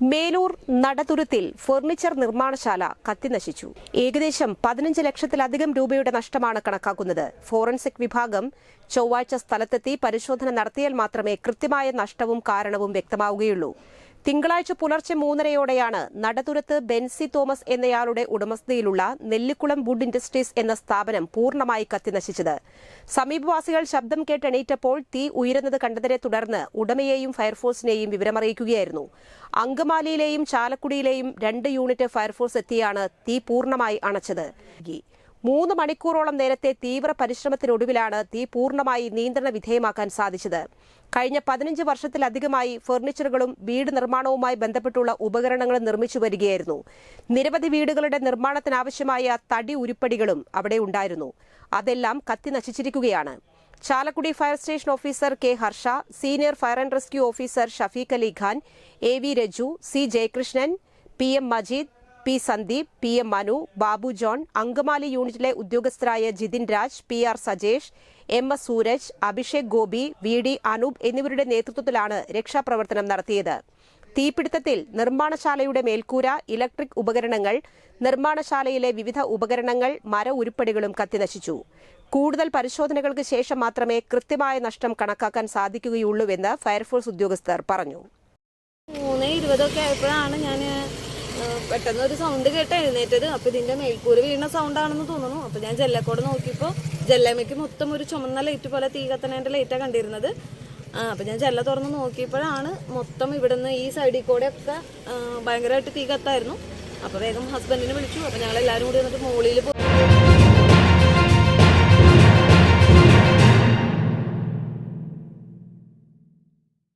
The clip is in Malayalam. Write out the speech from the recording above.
മേലൂർ നടതുരുത്തിൽ ഫർണിച്ചർ നിർമ്മാണശാല കത്തിനശിച്ചു. ഏകദേശം പതിനഞ്ച് ലക്ഷത്തിലധികം രൂപയുടെ നഷ്ടമാണ് കണക്കാക്കുന്നത്. ഫോറൻസിക് വിഭാഗം ചൊവ്വാഴ്ച സ്ഥലത്തെത്തി പരിശോധന നടത്തിയാൽ മാത്രമേ കൃത്യമായ നഷ്ടവും കാരണവും വ്യക്തമാവുകയുള്ളൂ. തിങ്കളാഴ്ച പുലർച്ചെ മൂന്നരയോടെയാണ് നടതുരത്ത് ബെൻസി തോമസ് എന്നയാളുടെ ഉടമസ്ഥതയിലുള്ള നെല്ലിക്കുളം വുഡ് ഇൻഡസ്ട്രീസ് എന്ന സ്ഥാപനം പൂർണമായി കത്തിനശിച്ചത്. സമീപവാസികൾ ശബ്ദം കേട്ടെണീറ്റപ്പോൾ തീ ഉയരുന്നത് കണ്ടതിനെ തുടർന്ന് ഉടമയെയും ഫയർഫോഴ്സിനെയും വിവരമറിയിക്കുകയായിരുന്നു. അങ്കമാലിയിലെയും ചാലക്കുടിയിലെയും രണ്ട് യൂണിറ്റ് ഫയർഫോഴ്സ് എത്തിയാണ് തീ പൂർണമായി അണച്ചത്. മൂന്ന് മണിക്കൂറോളം നേരത്തെ തീവ്ര പരിശ്രമത്തിനൊടുവിലാണ് തീ പൂർണമായി നിയന്ത്രണ വിധേയമാക്കാൻ സാധിച്ചത്. കഴിഞ്ഞ പതിനഞ്ച് വർഷത്തിലധികമായി ഫർണിച്ചറുകളും വീട് നിർമ്മാണവുമായി ബന്ധപ്പെട്ടുള്ള ഉപകരണങ്ങളും നിർമ്മിച്ചു വരികയായിരുന്നു. നിരവധി വീടുകളുടെ നിർമ്മാണത്തിനാവശ്യമായ തടി ഉരുപ്പടികളും അവിടെ ഉണ്ടായിരുന്നു. അതെല്ലാം കത്തി നശിച്ചിരിക്കുകയാണ്. Chalakudy fire station officer K Harsha senior fire and rescue officer Shafeeq Ali Khan A V Raju C Jayakrishnan P M Majeed P Sandeep P M Manu Babu John Angamaly യൂണിറ്റിലെ ഉദ്യോഗസ്ഥരായ Jithin Raj P R Sajesh M S Sooraj Abhishek Gopi V D Anoop എന്നിവരുടെ നേതൃത്വത്തിലാണ് രക്ഷാപ്രവർത്തനം നടത്തിയത്. തീപിടുത്തത്തിൽ നിർമ്മാണശാലയുടെ മേൽക്കൂര ഇലക്ട്രിക് ഉപകരണങ്ങൾ നിർമ്മാണശാലയിലെ വിവിധ ഉപകരണങ്ങൾ മര ഉരുപ്പടികളും കത്തിനശിച്ചു. കൂടുതൽ പരിശോധനകൾക്ക് ശേഷം മാത്രമേ കൃത്യമായ നഷ്ടം കണക്കാക്കാൻ സാധിക്കുകയുള്ളൂവെന്ന് ഫയർഫോഴ്സ് ഉദ്യോഗസ്ഥർ പറഞ്ഞു. മൂന്ന് ഇരുപതൊക്കെ ആയപ്പോഴാണ് ഞാൻ പെട്ടെന്ന് ഒരു സൗണ്ട് കേട്ട് എഴുന്നേറ്റത്. അപ്പോൾ ഇതിന്റെ മേൽക്കൂര് വീണ സൗണ്ട് ആണെന്ന് തോന്നുന്നു. അപ്പോൾ ഞാൻ ജെല്ലക്കോട് നോക്കിയപ്പോൾ ജെല്ലമ്മയ്ക്ക് മൊത്തം ഒരു ചുമന്ന ലൈറ്റ് പോലെ തീ കത്തണേന്റെ ലൈറ്റാണ് കണ്ടിരുന്നത്. ആ, അപ്പൊ ഞാൻ ജെല്ല തുറന്ന് നോക്കിയപ്പോഴാണ് മൊത്തം ഇവിടുന്ന് ഈ സൈഡിൽ കൂടെ ഒക്കെ ഭയങ്കരമായിട്ട് തീ കത്തായിരുന്നു. അപ്പോൾ വേഗം ഹസ്ബൻഡിനെ വിളിച്ചു. അപ്പോൾ ഞങ്ങൾ എല്ലാവരും കൂടി വന്നിട്ട് മുകളിൽ പോയി